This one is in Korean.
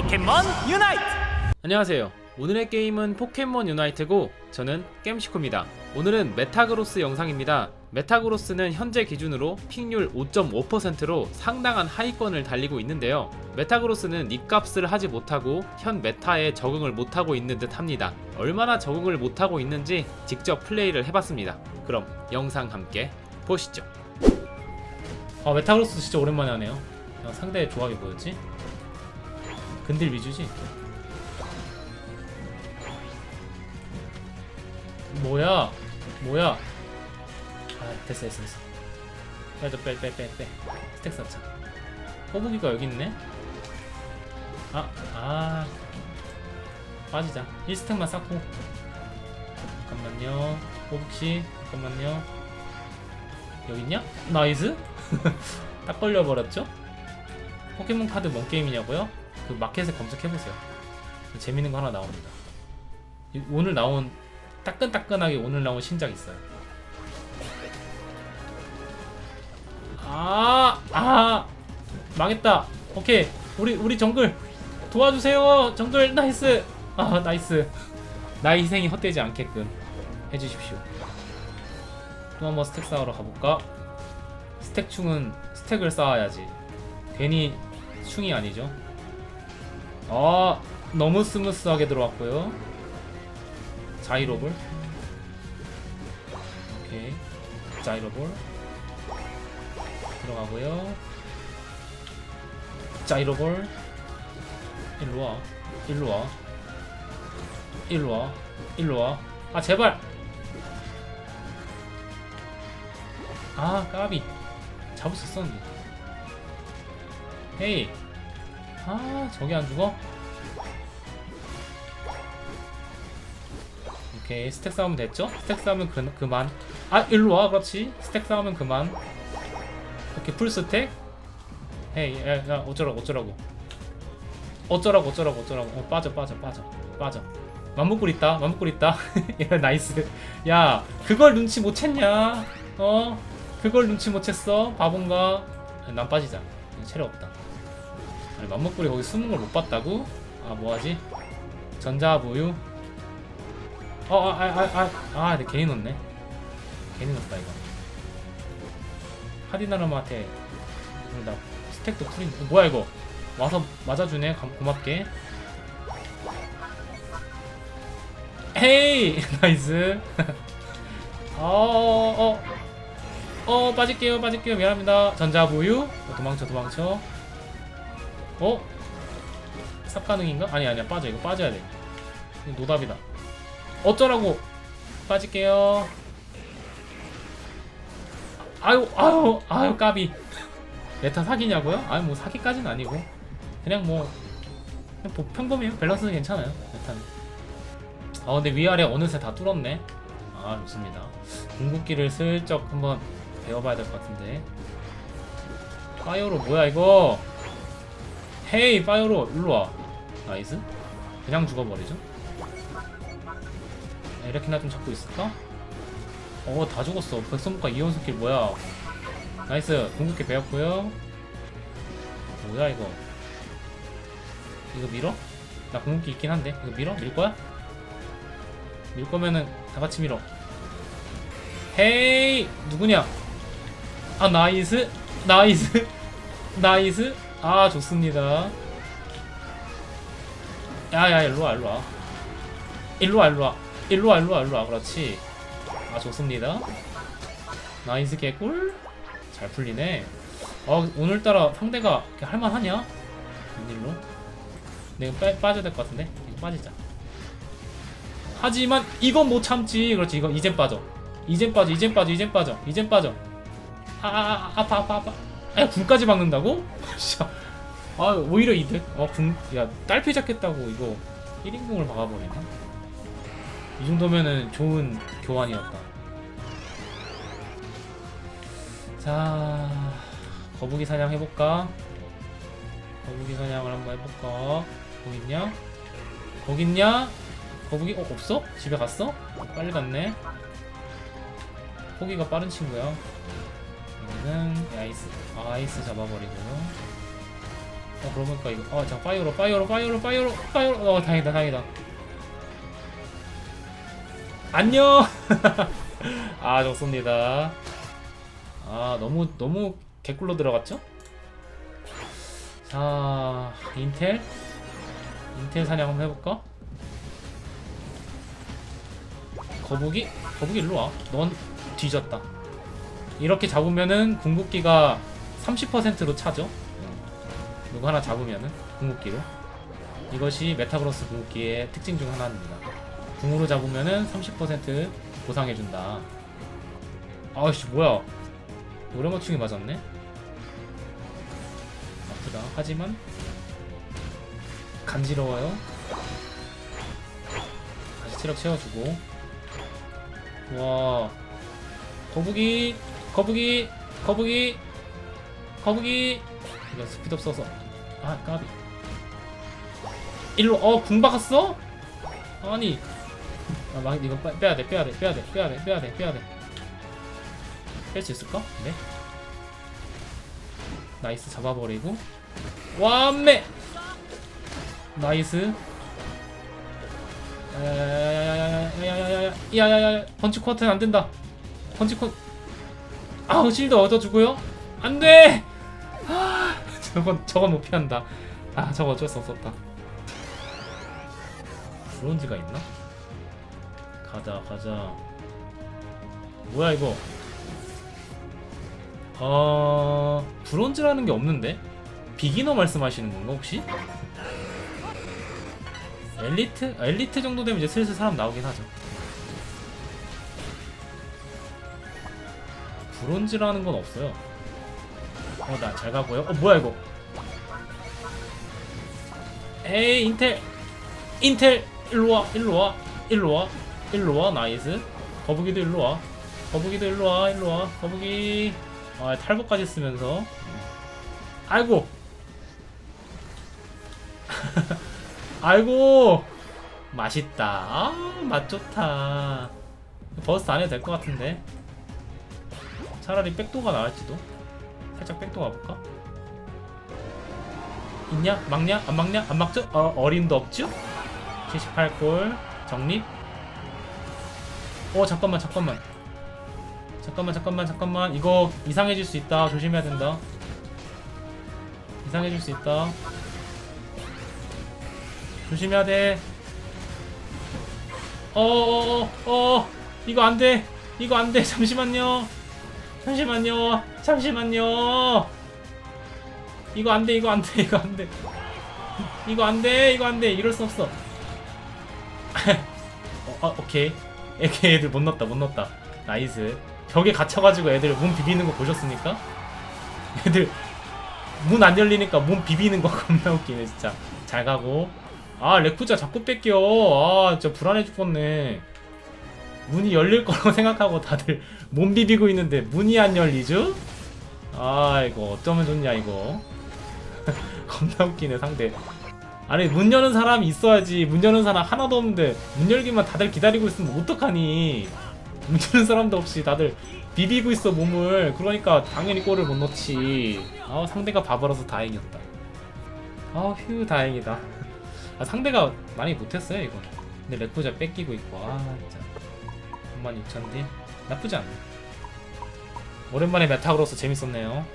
포켓몬 유나이트 안녕하세요. 오늘의 게임은 포켓몬 유나이트고 저는 겜시코입니다. 오늘은 메타그로스 영상입니다. 메타그로스는 현재 기준으로 픽률 5.5%로 상당한 하위권을 달리고 있는데요. 메타그로스는 닉값을 하지 못하고 현 메타에 적응을 못하고 있는 듯 합니다. 얼마나 적응을 못하고 있는지 직접 플레이를 해봤습니다. 그럼 영상 함께 보시죠. 아 메타그로스 진짜 오랜만에 하네요. 야, 상대 조합이 뭐였지? 근딜 위주지? 뭐야? 뭐야? 아 됐어 됐어 됐어. 빼줘 빼빼빼 빼. 스택 쌓자. 꼬부기가 여기 있네. 아 아. 빠지자. 1스택만 쌓고. 잠깐만요. 꼬북씨 잠깐만요. 여기 있냐? 나이스? 딱 걸려버렸죠? 포켓몬 카드 뭔 게임이냐고요? 그 마켓에 검색해보세요. 재밌는 거 하나 나옵니다. 이- 오늘 나온 따끈따끈하게 오늘 나온 신작 있어요. 아, 아, 망했다. 오케이, 우리 우리 정글 도와주세요. 정글 나이스. 아, 나이스. 나의 희생이 헛되지 않게끔 해주십시오. 또 한번 스택 쌓으러 가볼까? 스택 충은 스택을 쌓아야지. 괜히 충이 아니죠. 아, 너무 스무스하게 들어왔고요. 자이로볼. 오케이. 자이로볼. 들어가고요. 자이로볼. 일로와. 일로와. 일로와. 일로와. 아 제발! 아 까비. 잡을 수 있었는데. 헤이 아 저기 안 죽어? 오케이 스택 싸우면 됐죠? 스택 싸우면 그, 그만. 아 일로와 그렇지. 스택 싸우면 그만. 오케이 풀 스택. 헤이 야, 야 어쩌라고 어쩌라고. 어쩌라고 어쩌라고 어쩌라고. 어 빠져 빠져 빠져. 빠져. 맘먹고 있다 맘먹고 있다. 야 나이스. 야 그걸 눈치 못 챘냐? 어? 그걸 눈치 못 챘어? 바본가? 난 빠지자. 체력 없다 아니 맘먹구리 거기 숨은 걸 못 봤다고? 아 뭐하지? 전자부유 어, 아, 아, 아, 아, 아, 내 괜히 넣네. 괜히 넣었다 이거. 하디나르마한테 나 스택도 풀인. 어, 뭐야 이거? 와서 맞아주네. 감, 고맙게. 헤이, 나이스. 어, 어, 어, 빠질게요, 빠질게요. 미안합니다. 전자부유. 어, 도망쳐, 도망쳐. 어? 삽 가능인가? 아니 아니야. 빠져. 이거 빠져야 돼. 이거 노답이다. 어쩌라고. 빠질게요. 아유 아유 아유 까비. 메타 사기냐고요? 아유 뭐 사기까지는 아니고. 그냥 뭐 그냥 보- 평범해요. 밸런스는 괜찮아요 메타는. 아 근데 위아래 어느새 다 뚫었네. 아 좋습니다. 궁극기를 슬쩍 한번 배워봐야 될 것 같은데. 파이어로 뭐야 이거 헤이 파이어로 일로와 나이스 그냥 죽어버리죠 이렇게나 좀 잡고 있을까? 어, 다 죽었어. 백선무가 이온 스킬 뭐야? 나이스. 궁극기 배웠고요. 뭐야 이거? 이거 밀어? 나 궁극기 있긴 한데 이거 밀어? 밀 거야? 밀 거면은 다 같이 밀어. 헤이 누구냐? 아 나이스 나이스 나이스 아 좋습니다. 야야 일로와 일로와. 일로와 일로와. 일로와 일로와 일로와. 그렇지. 아 좋습니다. 나이스 개꿀. 잘 풀리네. 어 오늘따라 상대가 할만하냐? 웬일로? 내가 빠, 빠져야 될 것 같은데? 빠지자. 하지만 이건 못 참지. 그렇지 이거 이젠 빠져. 이젠 빠져 이젠 빠져 이젠 빠져 이젠 빠져. 아, 아, 아 아파 아파 아파 아 군까지 박는다고? 씨, 아 오히려 이득 어군야 딸피 잡겠다고 이거 1인공을 박아버리네 이 정도면은 좋은 교환이었다. 자, 거북이 사냥 해볼까? 거북이 사냥을 한번 해볼까? 거기 있냐? 거기 있냐? 거북이 어 없어? 집에 갔어? 빨리 갔네. 포기가 빠른 친구야. 여기는 아이스, 아이스 잡아버리고요. 어 그러니까 이거 어자 파이어로 파이어로 파이어로 파이어로 파이어로. 어 다행이다 다행이다. 안녕! 아 좋습니다. 아 너무 너무 개꿀로 들어갔죠? 자 인텔? 인텔 사냥 한번 해볼까? 거북이? 거북이 일로 와 넌 뒤졌다 이렇게 잡으면은 궁극기가 30%로 차죠? 누구 하나 잡으면은 궁극기로. 이것이 메타브로스 궁극기의 특징 중 하나입니다. 궁으로 잡으면은 30% 보상해준다. 아씨 뭐야. 노래 맞추기 맞았네? 아프다. 하지만 간지러워요. 다시 체력 채워주고. 와. 거북이 거북이 거북이 거북이 이거 스피드업 써서 아 까비 일로 어궁 박았어? 아니 아 막, 이거 빼- 빼야 돼 빼야 돼 빼야 돼 빼야 돼 빼야 돼 빼야 돼 뺄 수 있을까? 네 나이스 잡아버리고 완매 나이스 야야야야야야야야야야야야야야야 야야야야 펀치 쿼터는 안 된다 펀치 쿼 아우 실드 얻어주고요 안돼 아, 저건 저건 못 피한다 아 저거 어쩔 수 없었다 브론즈가 있나? 가자 가자 뭐야 이거 어... 브론즈라는 게 없는데? 비기너 말씀하시는 건가 혹시? 엘리트? 아, 엘리트 정도 되면 이제 슬슬 사람 나오긴 하죠 브론즈라는 건 없어요. 어 나 잘 가고요. 어 뭐야 이거? 에이 인텔. 인텔 일로와 일로와 일로와 일로와 나이스. 거북이도 일로와. 거북이도 일로와 일로와 거북이. 아 탈북까지 쓰면서. 아이고. 아이고. 맛있다. 아 맛 좋다. 버스 안 해도 될 것 같은데 차라리 백도가 나을지도 살짝 백도 가볼까? 있냐? 막냐? 안 막냐? 안 막죠? 어, 어림도 없죠? 78골 정립 어 잠깐만 잠깐만 잠깐만 잠깐만 잠깐만 이거 이상해질 수 있다 조심해야 된다 이상해질 수 있다 조심해야 돼 어어어 어, 이거 안돼 이거 안돼 잠시만요 잠시만요. 잠시만요. 이거 안 돼 이거 안 돼 이거 안 돼. 이거 안 돼 이거 안 돼. 이럴 수 없어. 어, 아, 오케이. 애들 못 넣었다 못 넣었다. 나이스. 벽에 갇혀가지고 애들 문 비비는 거 보셨습니까? 애들 문 안 열리니까 문 비비는 거 겁나 웃기네 진짜. 잘 가고. 아 레쿠자 자꾸 뺏겨. 아 진짜 불안해 죽겠네 문이 열릴 거라고 생각하고 다들 몸 비비고 있는데 문이 안 열리죠? 아 이거 어쩌면 좋냐 이거. 겁나 웃기네 상대. 아니 문 여는 사람이 있어야지. 문 여는 사람 하나도 없는데 문 열기만 다들 기다리고 있으면 어떡하니? 문 여는 사람도 없이 다들 비비고 있어 몸을. 그러니까 당연히 골을 못 넣지. 아 상대가 바보라서 다행이었다. 아 휴 다행이다. 아 상대가 많이 못했어요 이거. 근데 레쿠자 뺏기고 있고. 아 진짜 96,000딜 나쁘지 않네. 오랜만에 메타그로서 재밌었네요